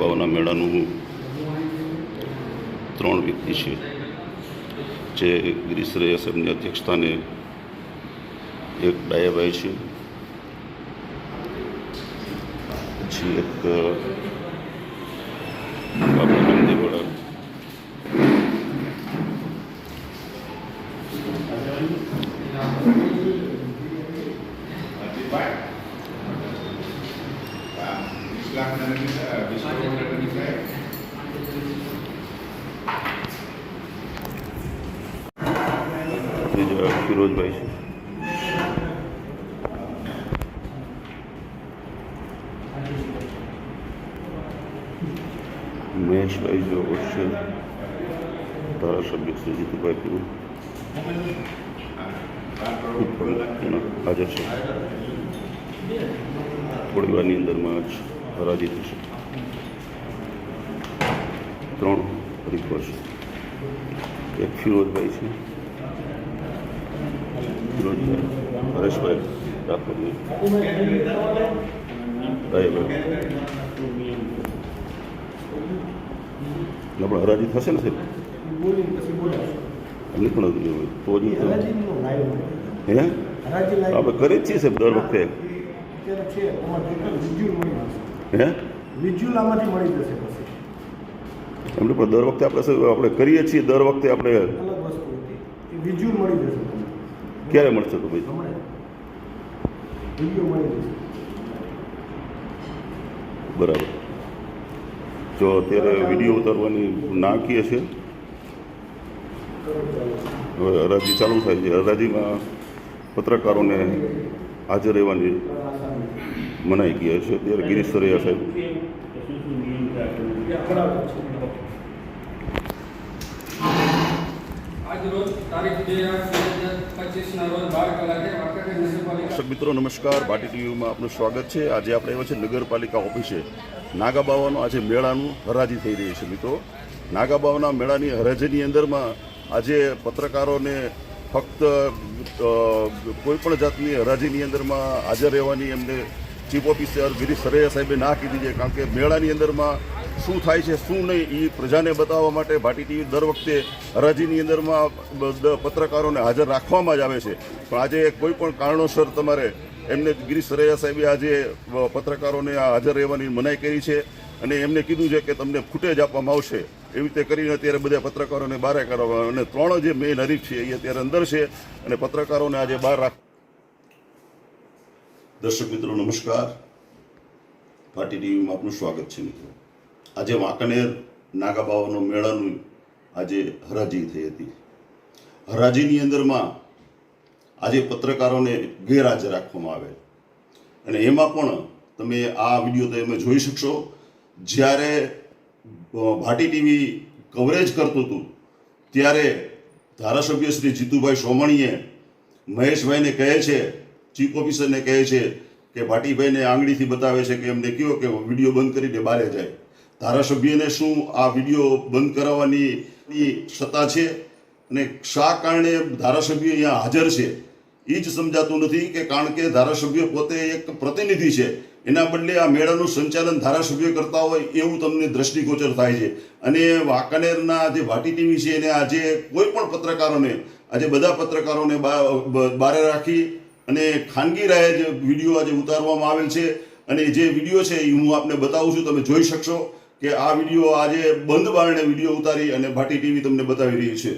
નાગાબાવાના મેળાનું ત્રણ વ્યક્તિ છે જે ગિરીશ્રેય સાહેબની અધ્યક્ષતાને એક ડાયાભાઈ છે. પછી એક બાબા રામદેવવાળા. બીજા ફિરોજભાઈ છે મહેશભાઈ જો છે ધારાસભ્ય શ્રી જીતુભાઈ પીવું હાજર છે. થોડી વારની અંદરમાં જ હરાજી થશે. ત્રણ રિપોર્ટ છે એક ફિરોજભાઈ છે. ફિરોજભાઈ હરેશભાઈ રાખોજી આપણે હરાજી થશે ને સાહેબ એમની પણ તો જ હે આપણે કરીએ જ છીએ સાહેબ દર વખતે મળી જશે હે મળી જશે એમને પણ દર વખતે આપણે આપણે કરીએ છીએ દર વખતે આપણે ક્યારે મળશે તો ભાઈ? બરાબર. જો અત્યારે વીડિયો ઉતારવાની ના કીએ છે હવે હરાજી ચાલુ થાય છે. હરાજીમાં પત્રકારોને હાજર રહેવાની મનાઈ ગયા છે ત્યારે ગિરીશ સરૈયા સાહેબ. આજ તારીખ બે આઠ બે હજાર પચીસના રોજ બાર કલાકે વાંકાનેર નગરપાલિકા મિત્રો, નમસ્કાર. ભાટી ટીવીમાં આપનું સ્વાગત છે. આજે આપણે એવા છે નગરપાલિકા ઓફિસે. નાગાબાવાનો આજે મેળાનું હરાજી થઈ રહી છે મિત્રો. નાગાબાવાના મેળાની હરાજીની અંદરમાં આજે પત્રકારોને ફક્ત કોઈપણ જાતની હરાજીની અંદરમાં હાજર રહેવાની એમને ચીફ ઓફિસર ગિરીશ સરૈયા સાહેબે ના કીધી છે. કારણ કે મેળાની અંદરમાં શું થાય છે, શું નહીં એ પ્રજાને બતાવવા માટે ભાટી ટીવી દર વખતે હરાજીની અંદરમાં પત્રકારોને હાજર રાખવામાં જ આવે છે. પણ આજે કોઈ પણ કારણોસર તમારે એમને ગિરીશ સરૈયા સાહેબે આજે પત્રકારોને હાજર રહેવાની મનાઈ કરી છે અને એમને કીધું છે કે તમને ફૂટેજ આપવામાં આવશે. એવી રીતે કરીને અત્યારે બધા પત્રકારોને બહાર કરવા અને ત્રણ જે મેઇન હરીફ છે એ અત્યારે અંદર છે અને પત્રકારોને આજે બહાર રાખ દર્શક મિત્રો, નમસ્કાર. પાર્ટી ટીવીમાં આપનું સ્વાગત છે મિત્રો. આજે વાંકનેર નાગાબાવાનો મેળાનું આજે હરાજી થઈ હતી. હરાજીની અંદરમાં આજે પત્રકારોને ગેરહાજર રાખવામાં આવે અને એમાં પણ તમે આ વીડિયો તમે જોઈ શકશો. જ્યારે ભાટી ટીવી કવરેજ કરતું હતું, ત્યારે ધારાસભ્ય શ્રી જીતુભાઈ સોમણીએ મહેશભાઈને કહે છે, ચીફ ઓફિસરને કહે છે કે ભાટીભાઈને આંગળીથી બતાવે છે કે એમને કહ્યું કે વીડિયો બંધ કરીને બહાર જાય. ધારાસભ્યને શું આ વીડિયો બંધ કરાવવાની સત્તા છે? અને શા કારણે ધારાસભ્ય અહીંયા હાજર છે? એ જ સમજાતું નથી કે કારણ કે ધારાસભ્ય પોતે એક પ્રતિનિધિ છે. એના બદલે આ મેળાનું સંચાલન ધારાસભ્ય કરતા હોય એવું તમને દ્રષ્ટિગોચર થાય છે. અને વાંકાનેરના જે ભાટી ટીવી છે એને આજે કોઈ પણ પત્રકારોને, આજે બધા પત્રકારોને બારે રાખી અને ખાનગી રાહે જે વીડિયો આજે ઉતારવામાં આવેલ છે. અને જે વીડિયો છે એ હું આપને બતાવું છું, તમે જોઈ શકશો. કે આ વીડિયો આજે બંધ બારણે વીડિયો ઉતારી અને ભાટી ટીવી તમને બતાવી રહી છે.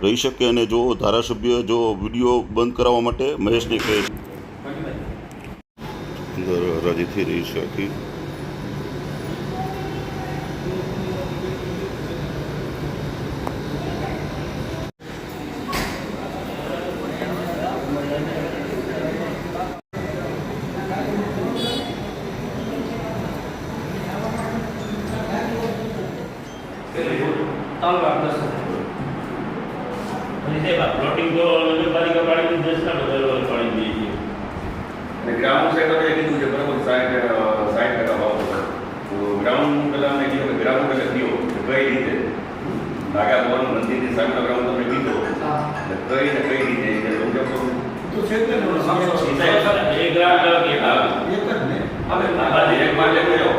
રહી શકે અને જો ધારાસભ્ય જો વીડિયો બંધ કરાવવા માટે મહેશને કહે અંદર હરાજી રહી છે આખી ત્રણ લાખ દસ હજાર અને સાહેબ આ પ્લોટિંગ તો નગરપાલિકા પાડીને દસ લાખ દર પાડી દઈએ છીએ અને ગ્રાઉન્ડ સેટઅપે કીધું છે બરાબર સાઠ સાઠ ટકા ભાવ હતો. તો ગ્રાઉન્ડ પેલા મેં કીધું કે ગ્રાઉન્ડ એટલે કયો તો કઈ રીતે નાગા ભવન મંદિરની સામેનો ગ્રાઉન્ડ તમે કીધો હા એટલે કઈ ને કઈ રીતે એટલે સમજો તો તો છે જ ને એ સાહેબ એક લાખ કે એક લાખ એક જ ને હવે આ બાજુ એક માટે કયો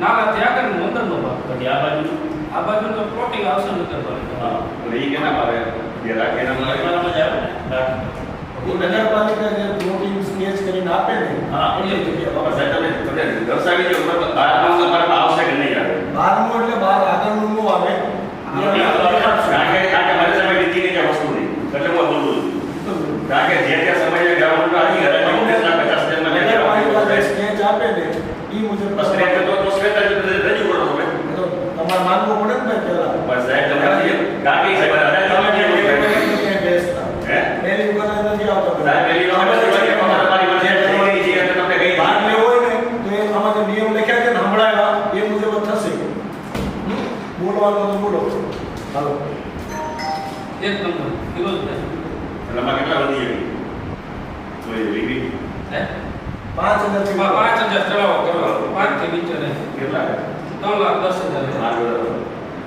નાલા ત્યાં કરીને મંદિરનો ભાગ પછી આ બાજુ આ બાજુ તો પ્લોટિંગ આવશે નગરપાલિકા હા એટલે ઈ કેના મારે જે રાખે એના મારે એમાં મજા આવે ને એ નગરપાલિકા જે પ્લોટિંગ સ્કેચ કરીને આપે ને હા. એટલે તમે તમે દર્શાવી દો બરાબર બાર માસ તમારા આવશે કે નહીં આવે બારમું એટલે બાર આગળનું નું આવે કારણ કે કારણ કે મારી સામે લીધી નહીં કે વસ્તુ નહીં એટલે હું આ બોલું છું કારણ કે જે તે સમયે ગ્રાઉન્ડ આવી ગયા ઓગણીસ લાખ પચાસ હજારમાં જે નગરપાલિકા જે ગ્રાઉન્ડ સ્કેચ આપે ને એ મુજબ બસ એટલે તો તો શ્વેતા જ રજૂ કરો તમે તો તમારે માનવું પડે ને ભાઈ પહેલા બસ સાહેબ તમે કારણ કે સાહેબ તમે અરે જે તમે પહેલી જે વખત ક્યાંય બેસતા. હે પહેલી વખત નથી આવતો સાહેબ પેલી વખત જ હોય કે તમારે મારી પાસે થઈ ગઈ છે એટલે તમને કહી ભાગ દીધું. લેવો હોય ને તો એ આમાં જે નિયમ લખ્યા છે ને હમણાં એ મુજબ જ થશે હમ? બોલવાનું તો બોલો હાલો એક નંબર એટલે આમાં કેટલા વધી ગઈ તો એ વીવી હે પાંચ હજારથી માં પાંચ હજાર ચડાવો કરો પાંચથી નીચે નહીં કેટલા ત્રણ લાખ દસ હજાર.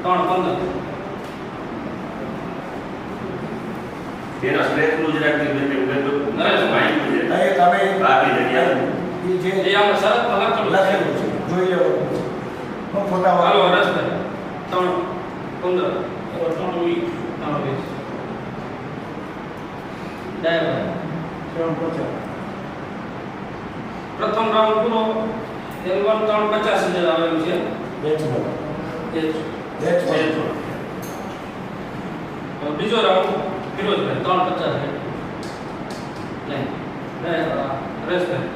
ત્રણ પંદર તેના સ્ક્રેચનું જરાક મેં મેં તો માહિતી છે એ તમે જગ્યાએ. એ જે એ આપણે શરતમાં લખેલું લખેલું છે જોઈ લેવાનું છે હું ફોટા વાળો હરેશભાઈ ત્રણ પંદર ત્રણ વીસ ત્રણ ડાયભાઈ ત્રણ પચાસ પ્રથમ રાઉન્ડ પૂરો એલ વન ત્રણ પચાસ હજાર આવેલું છે બીજો રાઉન્ડ ફિરોજભાઈ ત્રણ પચાસ હજાર. નહીં ડાય- હરેશભાઈ.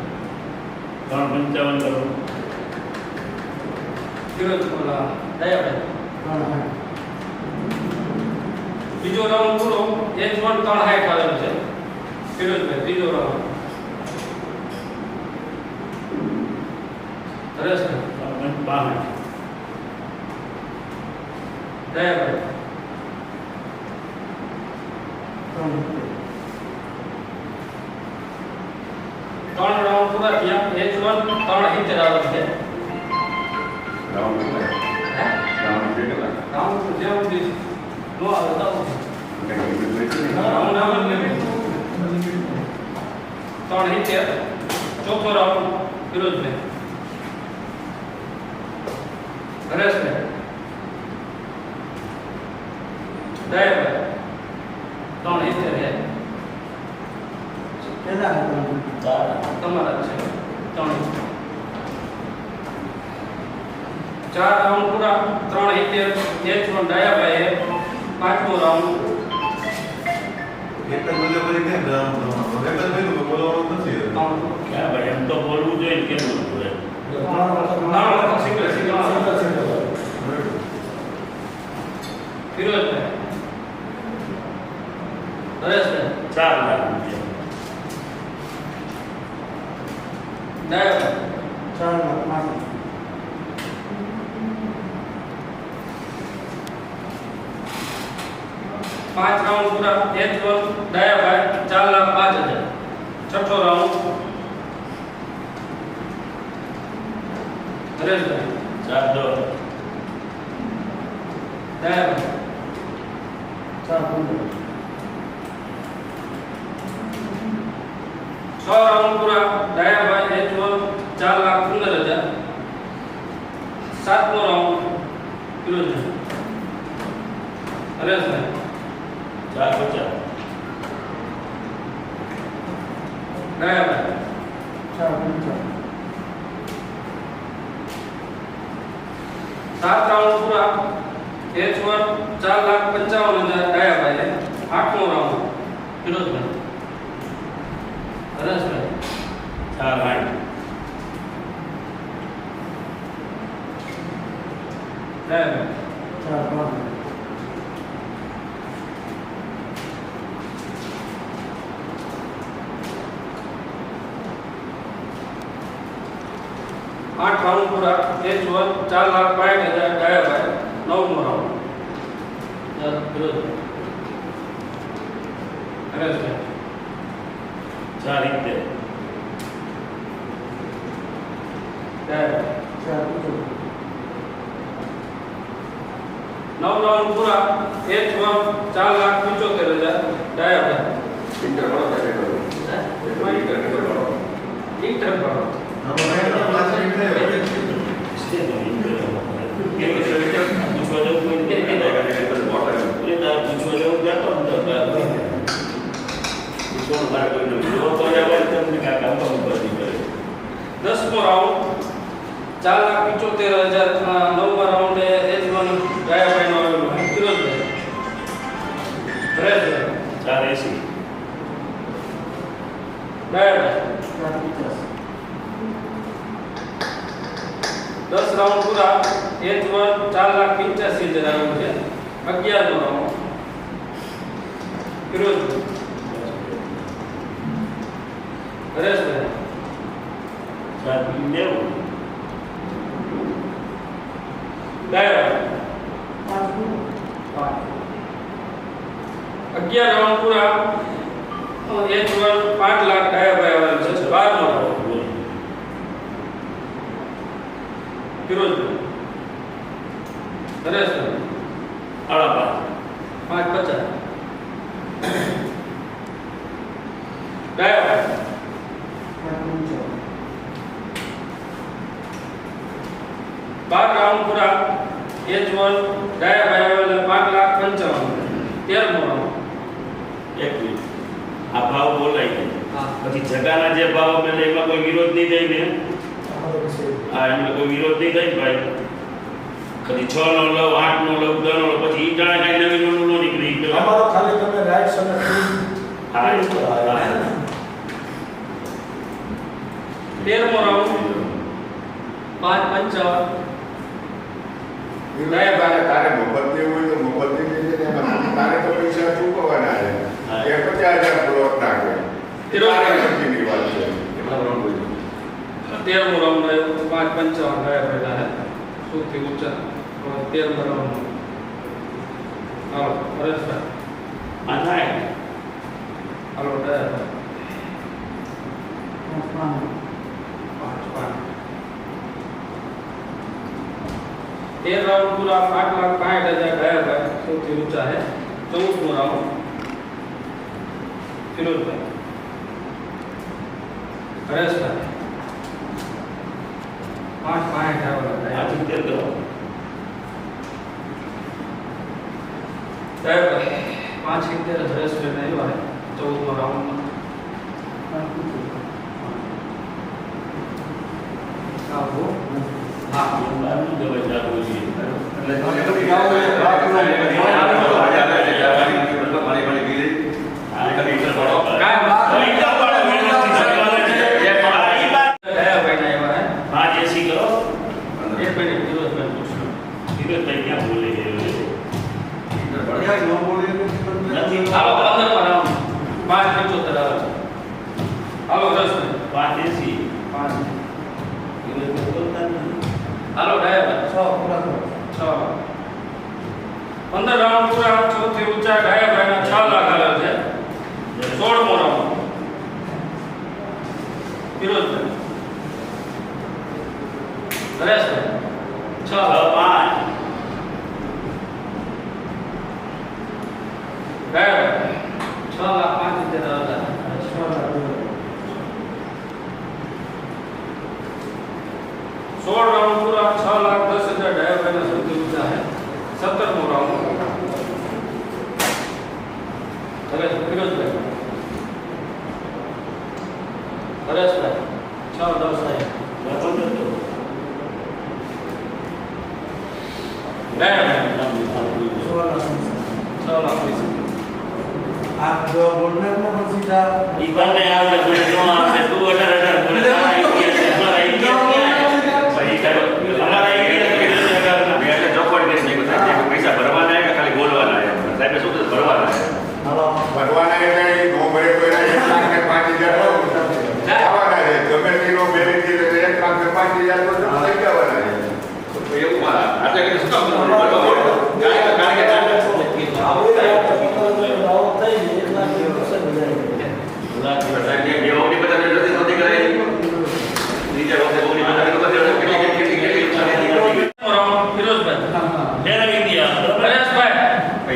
ત્રણ પંચાવન કરો. ફિરોજ બોલા ડાયાભાઈ ત્રણ બીજો રાઉન્ડ પૂરો. એચ વન ત્રણ હાઈટ આવેલું છે. ફિરોઝભાઈ ત્રીજો રાઉન્ડ હરેશભાઈ ત્રણ બાસઠ ડાયાભાઈ ત્રણ રાઉન્ડ પૂરા થયા. એચ વન ત્રણ હિચર આવેલું છે. રાઉન્ડ કેટલા? હે? રાઉન્ડ કેટલા? રાઉન્ડ જેમ ત્રણ ઇત્યાર ચોથો રાઉન્ડ ફિરોઝભાઈ હરેશભાઈ ત્રણ હિચર તમારા છે. ત્રણ ચાર રાઉન્ડ પૂરા ત્રણ ઇત્યાર એચ વન ડાયાભાઈએ પાંચમો રાઉન્ડ એક જ બોલે બધી કેમ રાઉન્ડ તમારું? એક જ બધું બોલવાનું નથી. ત્રણ. ક્યાં ભાઈ એમ તો બોલવું જોઈએ ને કેમ બોલવું જોઈએ? ના, ના, સિંગલ, સિંગલ. ફિરોઝભાઈ હરેશભાઈ ચાર લાખ રૂપિયા. ડાયાભાઈ પાંચ રાઉન્ડ પૂરા. એચ વન ડાયાભાઈ ચાર લાખ પાંચ હજાર. છઠ્ઠો રાઉન્ડ હરેશભાઈ. ચાર દો. ડાયાભાઈ છ રાઉન્ડ પૂરા. ડાયાભાઈ એચ વન ચાર લાખ પંદર હજાર. સાતમો રાઉન્ડ ફિરોઝભાઈ હરેશભાઈ. ચાર પચાસ ડાયાભાઈ સાત રાઉન્ડ પૂરા. એચ વન ચાર લાખ પંચાવન હજાર ડાયાભાઈ આઠમો રાઉન્ડ. ફિરોઝભાઈ હરેશભાઈ ચાર આઠ ડાયાભાઈ આઠ ભાનુપુરા પૂરા એચ વન ચાર લાખ પાંઠ હજાર ડાયાભાઈ નવ હરેશભાઈ ચાર રીતે. ડાયાભાઈ નવ રાઉન્ડ પૂરા એક વન ચાર લાખ પંચોતેર હજાર Dayabhai inter inter 때문에 round Firojbhai Hareshbhai B નેવું અગિયાર રાઉન્ડ પૂરા એક વર્ષ પાંચ લાખ ડાયાભાઈ આવેલ છે બારમો રાઉન્ડ ફિરોજભાઈ હરેશભાઈ આડા પાંચ પાંચ પચાસ ડાયાભાઈ બાર રાઉન્ડ પૂરા એચ વન ડાયાભાઈ આવેલ પાંચ લાખ પંચાવન તેરમો રાઉન્ડ એક મિનિટ આ ભાવ બોલાય છે હા પછી જગાના જે ભાવ અમે લે એમાં કોઈ વિરોધ નહીં થાય ને આ એમાં કોઈ વિરોધ નહીં થાય ને ભાઈ કદી છ નો લવ આઠ નો લવ દસ નો લવ પછી ઈ જાણે કઈ નવી નો નો નીકળી પેલા ખાલી તમે રાઈટ અને હા. તેરમો રાઉન્ડ પાંચ પંચાવન તારે તારે મફત હોય તો મફત દેજે ને તારે તો પૈસા ચૂકવવાના છે. એ પચાસ હજાર પ્લોટ નાખે. તેરો- નક્કીની વાત છે. કેટલા રાઉન્ડ બોલ્યો તેરમો રાઉન્ડ આવ્યો પાંચ પંચાવન ડાયાભાઈ હે સૌથી ઊંચા તેરમો રાઉન્ડ હાલો હરેશભાઈ આ થાય હાલો પાંચ તેર રાઉન્ડ પૂરા આઠ લાખ પાંઠ હજાર ડાયાભાઈ સૌથી ઊંચા હે ચૌદમો રાઉન્ડ ફિરોજભાઈ હરેશભાઈ પાંચ પાંઠ આવેલા આ ડાયાભાઈ સિત્તેર કરો ડાયાભાઈ પાંચ સિત્તેર હરેશભાઈ આવ્યા હે ચૌદમો રાઉન્ડમાં આવો હા બહારનું દવાઈ ચાલુ છે મારી મારી બી લઈ આ તમે ઇન્ટર ભરો કાંઈ ઈ તો પણ વ્યવસ્થિત ચાલવાનું છે. આ ઈ વાત ડાયાભાઈ ના આવ્યા હે પાંચ એસી કરો એક મિનિટ ફિરોજભાઈ પૂછો ધીરજભાઈ ક્યાં બોલે છે ઇન્ટર ભરો નથી હાલો પંદર પર આવો પાંચ પંચોતેર આવે છે હાલો રસભાઈ પાંચ એસી પાંચ ધીરજભાઈ બોલતા જ નથી. હાલો ડાયાભાઈ છ પૂરા કરો છ પંદર રાઉન્ડ પૂરા સૌથી ઊંચા ડાયાભાઈના છ લાખ આવે છે સોળમો રાઉન્ડ ફિરોજભાઈ હરેશભાઈ છ છ પાંચ ડાયાભાઈ છ લાખ પાંચ સિત્તેર હજાર છ લાખ સોળ રાઉન્ડ પૂરા છ લાખ દસ હજાર ડાયાભાઈના સૌથી ઊંચા છે સત્તરમો રાઉન્ડ હવે ફિરોજભાઈ હરેશભાઈ છ દસ આયા લખો તો તો. ડાયાભાઈ નામ સાંભળ્યું છે. છ લાખ વીસ ઈ બંને આવે પણ જો આપણે તું અઢાર અઢાર બોલે તારા ઇતિહાસ છે. અમારા ઇતિહાસ ક્યાં છે? ભાઈ સાહેબ, અમારા ઇતિહાસ કેટલા અઢારના? મેં એટલે ચોખવટ કરી છે કે સાહેબ કે પૈસા ભરવાના છે કે ખાલી બોલવાના છે સાહેબે શું કીધું ભરવાના છે ભરવાના એટલે ઈ નો ભરે તો એના એક લાખ ને પાંચ હજાર આવવાના છે ગમે તેનો બેલેન્સ એટલે એક લાખ ને પાંચ હજાર તો થઈ જવાના છે તો એવું આ- આ તો એટલે શું કામ ભરવા બોલો? કારણ કે- કારણ કે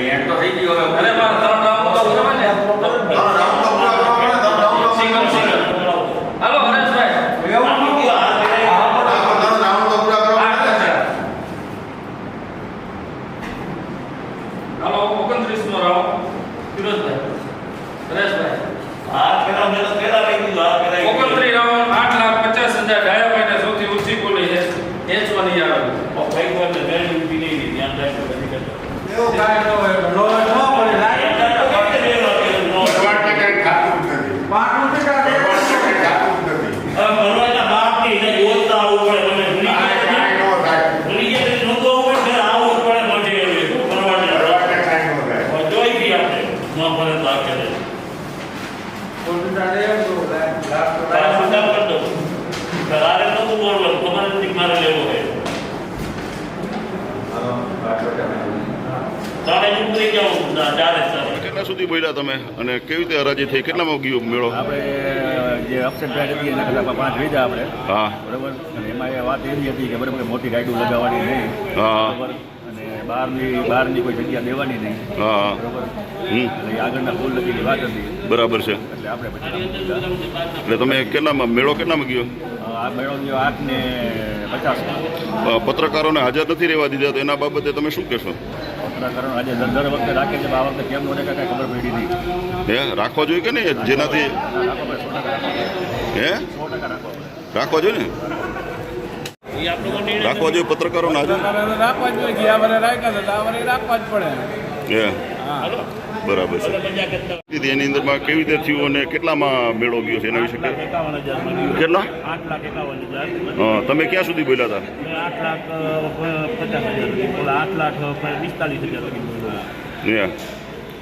એન્ડ તો થઈ ગયો હવે અરે મારે ત્રણ રાઉન્ડ તો કરવા ને હા, રાઉન્ડ તો પૂરા કરવા પડે, તમે રાઉન્ડ તો સિંગલ સિંગલ હાલો હરેશભાઈ એવું આમાં કેવું હાથ ફેરાઈ હા, પણ હા, પણ તમે રાઉન્ડ તો પૂરા કરવા આઠ પડે. હજાર હાલો ઓગણત્રીસ નો રાઉન્ડ ફિરોજભાઈ હરેશભાઈ હાથ ફેરાવ મેં તો પહેલા લઈ દીધું, હાથ ફેરાઈ ગયું. ઓગણત્રીસ રાઉન્ડ આઠ લાખ પચાસ હજાર ડાયાભાઈને સૌથી ઊંચી બોલી છે એચ વન ઈ આવે ઓ, ભાઈ તો એમને મેળ ઊભી નહીં રહી, ધ્યાન રાખજો, બધી કરજો. એવું કાંઈ ન હોય લો ન પડે લાગે એટલા તો કઈ રીતે મેળ આપેલો ન હોય? ભગવાન કે કંઈ ખાતું જ નથી પાંચ ટકા ભગવાન કે કંઈ ખાતું જ નથી હવે ભણવાના બાપની એને બોલતા આવવું પડે, મને ભૂલી કાંઈ ગયા કાંઈ ન થાય ભૂલી ગયા પછી નહોતું આવવું પડે, ત્યારે આવવું જ પડે, મોઢે એવી. શું ભણવાનું? ભગવાન કે કાંઈ ન થાય હવે જોઈ ગઈ આપણે. ન ભણે તો આ કરે. કોમ્પ્યુટર એમ તો લાગે તારે શું કામ કરતો? તારે નહોતું બોલવાનું, તમારે નથી મારે લેવો હોય. તારે ચૂપ થઈ જાઓ, ના, ચાલે જ ચાલે. કેટલા તમે? અને કેવી રીતે હરાજી થઈ? કેટલામાં ગયો મેળો? આપણે જે અપસેટ રાઈડ હતી એના કરતાં પાંચ લીધા આપણે. હા. બરાબર? અને એમાં એ વાત એવી હતી કે બરાબર મોટી રાઈડો લગાવવાની નહીં. હા. બરાબર? અને બહારની બહારની કોઈ જગ્યા દેવાની નહીં. હા. બરાબર? હમ. આગળના ફૂલ લગીની વાત હતી. બરાબર છે. એટલે આપણે પછી એટલે તમે કેટલામાં મેળો કેટલામાં ગયો? આ મેળો ગયો આઠ ને પચાસ પત્રકારોને હાજર નથી રહેવા દીધા તો એના બાબતે તમે શું કહેશો? પત્રકારો આજે દર દર વખતે રાખે છે આ વખતે કેમ નો કાંઈ ખબર પડી નહીં. હે રાખવા જોઈએ કે નહીં? જેનાથી રાખવા પડે રાખવા હે? રાખવા જોઈએ ને? રાખવા જોઈએ પત્રકારોને હાજર રાખવા જોઈએ ગયા વરે રાખ્યા હતા આ વરે રાખવા જ પડે. હે. બરાબર છે. એની અંદરમાં કેવી રીતે થયું અને કેટલામાં મેળો ગયો છે એના વિશે. કેટલા? તમે ક્યાં સુધી બોલ્યા હતા?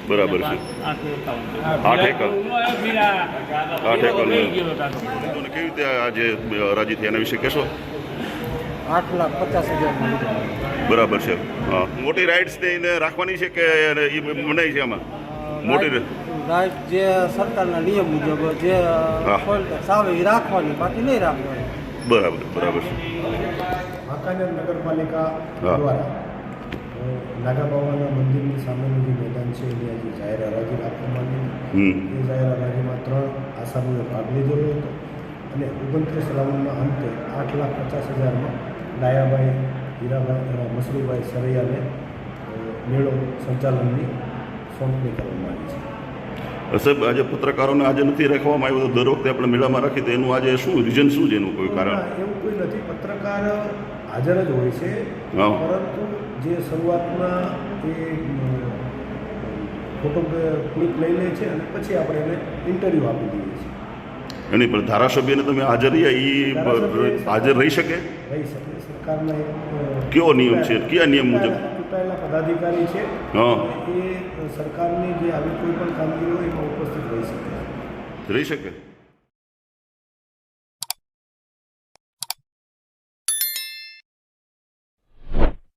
બરાબર છે. આઠ એકર આઠ એકર કેવી રીતે આજે રાજી થઈ એના વિશે કહેશો? આઠ લાખ પચાસ હજાર બરાબર છે. મોટી રાઇડ્સ ને એને રાખવાની છે કે એ મનાય છે આમાં? મોટી રા- જે સરકારના નિયમ મુજબ જે સાવ એ રાખવાની બાકી નહીં રાખવાની. બરાબર બરાબર છે. વાંકાનેર નગરપાલિકા દ્વારા નાગાબાવાના મંદિરની સામેનું જે મેદાન છે એની આજે જાહેર હરાજી રાખવામાં આવી. હમ. એ જાહેર હરાજીમાં ત્રણ આસામીઓ ભાગ લીધેલો હતો. અને ઓગણત્રીસ રાઉન્ડના અંતે આઠ લાખ પચાસ હજારમાં ડાયાભાઈ હીરાભાઈ મસરૂભાઈ સરૈયાને મેળો સંચાલનની સોંપણી કરવામાં આવી છે. સાહેબ આજે પત્રકારોને આજે નથી રાખવામાં આવ્યો તો દર વખતે આપણે મેળામાં રાખી તો એનું આજે શું રીઝન શું છે એનું કોઈ કારણ? એવું કોઈ નથી. પત્રકાર હાજર જ હોય છે. પરંતુ જે શરૂઆતમાં એ ફોટો ક્લિપ લઈ લે છે અને પછી આપણે એને ઇન્ટરવ્યૂ આપી દઈએ છીએ. એની પર ધારાસભ્યને તમે હાજર રહ્યા એ હાજર રહી શકે? રહી શકે. સરકારના કયો નિયમ છે? કયા નિયમ મુજબ? ચૂંટાયેલા પદાધિકારી છે હા એ સરકારની જે આવી કોઈ પણ કામગીરી હોય એમાં ઉપસ્થિત રહી શકે રહી શકે